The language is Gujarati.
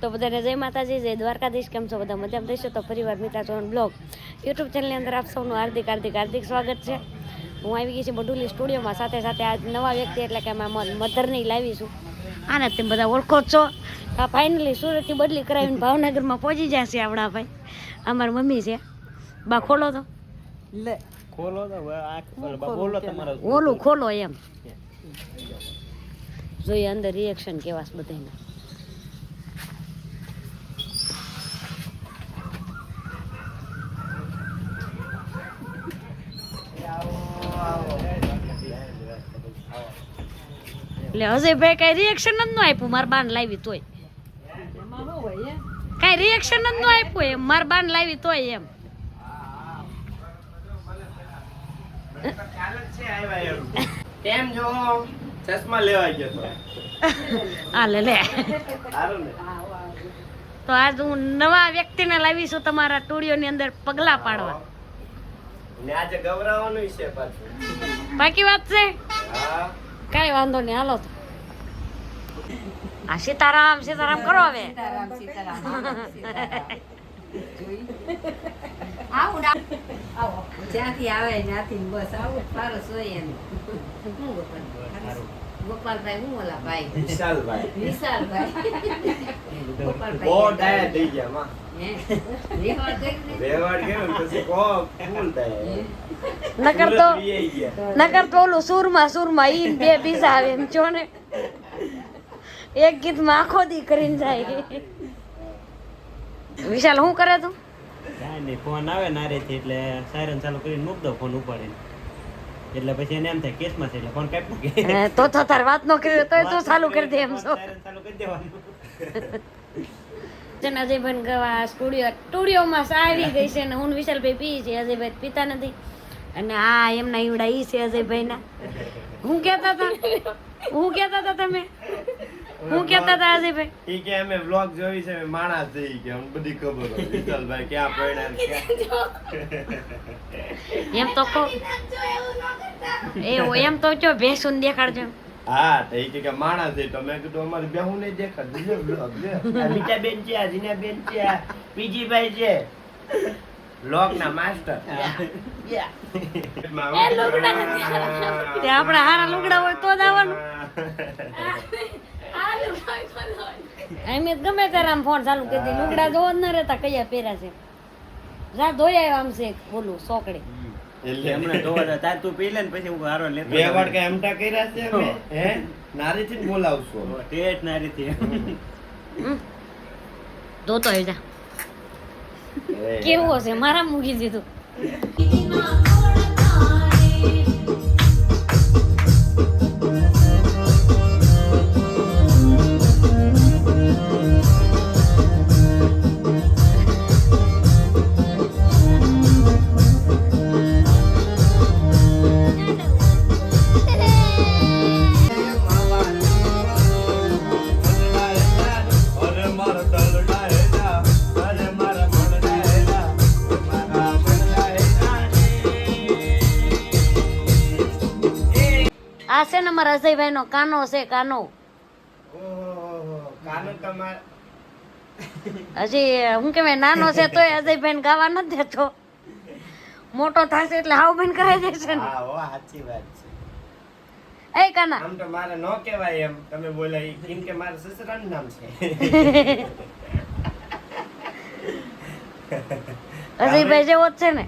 તો બધાને જય માતાજી જય દ્વારકાધીશ કેમ છો બધા મજામાં? થઈશો તો ફરીવાર મિતા ચૌહાણ બ્લોગ. યુટ્યુબ ચેનલની અંદર આપ સૌનું હાર્દિક હાર્દિક હાર્દિક સ્વાગત છે. હું આવી ગઈ છું બડુલી સ્ટુડિયોમાં. સાથે સાથે આજ નવા વ્યક્તિ એટલે કે અમે મધરની લાવીશું આને તમે બધા ઓળખો છો. આ ફાઇનલી સુરતથી બદલી કરાવીને ભાવનગરમાં પહોંચી જશે આપણા ભાઈ. અમારી મમ્મી છે. બા ખોલો તો. લે. ખોલો તો આ બોલો તમારો. ઓલું ખોલો એમ. જોઈએ અંદર રિએક્શન કેવાસ બધાને એટલે અજયભાઈ કઈ રિએક્શન જ ન આપ્યું મારા બાન લાવી તોય. કઈ રિએક્શન જ ન આપ્યું એમ મારા બાન લાવી તોય એમ. કેમ છો? ચશ્મા લેવા ગયો તો. આ લે લે. તો આજ હું નવા વ્યક્તિને લાવી છું તમારા ની અંદર પગલા પાડવા. ને આજે ગવરાવાનું છે પાછું. બાકી વાત છે? હા. કાંઈ વાંધો નહીં હાલો તો આ સીતારામ સીતારામ કરો હવે જ્યાંથી આવે ત્યાંથી બસ આવું સારસ હોય એનું ગોપાલભાઈ હું ઓલા ભાઈ? વિશાલભાઈ. વિશાલભાઈ. બહુ ડાયા થઈ ગયા માં. હે? રેવાડ કરીને રેવાડ ગયો ને? પછી કો ફૂલ થાય. નકર તો ઓલું સુરમાં સુરમાં ઈ બે બીજા આવે એમ જો ને. એક ગીતમાં આખો દી કરીને જાય. વિશાલ શું કરે તું? ફોન આવે નારેથી એટલે સાયરન ચાલુ કરીને મૂક દો ફોન ઉપાડીને. એટલે પછી એને એમ થાય કેસમાં છે એટલે ફોન કાપી મૂકે તો તો તાર વાત ન કરી તો તું ચાલુ કરી દે એમ છો સાયરન ચાલુ કરી દેવાનું. છે અજયભાઈ ગવા સ્ટુડિયો સ્ટુડિયોમાં આવી ગઈ છે ને હું વિશાલભાઈ પી છે અજયભાઈ પીતા નથી. અને આ એમના ઈવડા ઈ છે અજયભાઈના. હું કહેતા હતા હું કહેતા હતા તમે? હું કેતા હતા અજયભાઈ ઈ કે અમે વ્લોગ જોઈ છે અમે માણસ ઈ કે અમને બધી ખબર હોય. વિશાલભાઈ ક્યાં પડ્યા એમ તો કહો. એવું એમ તો જો ભેંસું દેખાડજો. હા તો ઈ કે કે માણસ છે તો મેં કીધું અમારે બેહું નહીં દેખાડ લે વ્લોગ લે. અમિતા બેન છે આ જીના બેન છે પીજી ભાઈ છે વ્લોગ ના માસ્ટર આપણા હારા લુગડા હોય તો જ આવવાનું. એમ જ ગમે ત્યારે આમ ફોન ચાલુ કરી દે. લુગડા જોવો જ ન રહેતા કયા પહેર્યા છે? જા ધોઈ આવ્યા આમ છે બોલું સોકડે. એટલે હમણાં ધોવા દે. તાર તું પી લે ને પછી હું હારો લેતો બે વાર કઈ એમટા કર્યા છે અમે હે? નારીથી જ બોલાવશો. ટેટ નારીથી. ધોતો જા. કેવો કેવું હશે? મારા મૂકી દીધું. આ છે ને મારા અજયભાઈ નો કાનો છે કાનો. હજી હું કેવાય નાનો છે તોય અજયભાઈ ને ગાવા નથી દેતો. મોટો થશે એટલે હાવ બેન કરાઈ દેશે ને. સાચી વાત છે. એ કાના. આમ તો મારે ન કહેવાય એમ. તમે બોલ્યા કેમ કે મારા સસરાનું નામ છે. અજયભાઈ જેવો જ છે ને.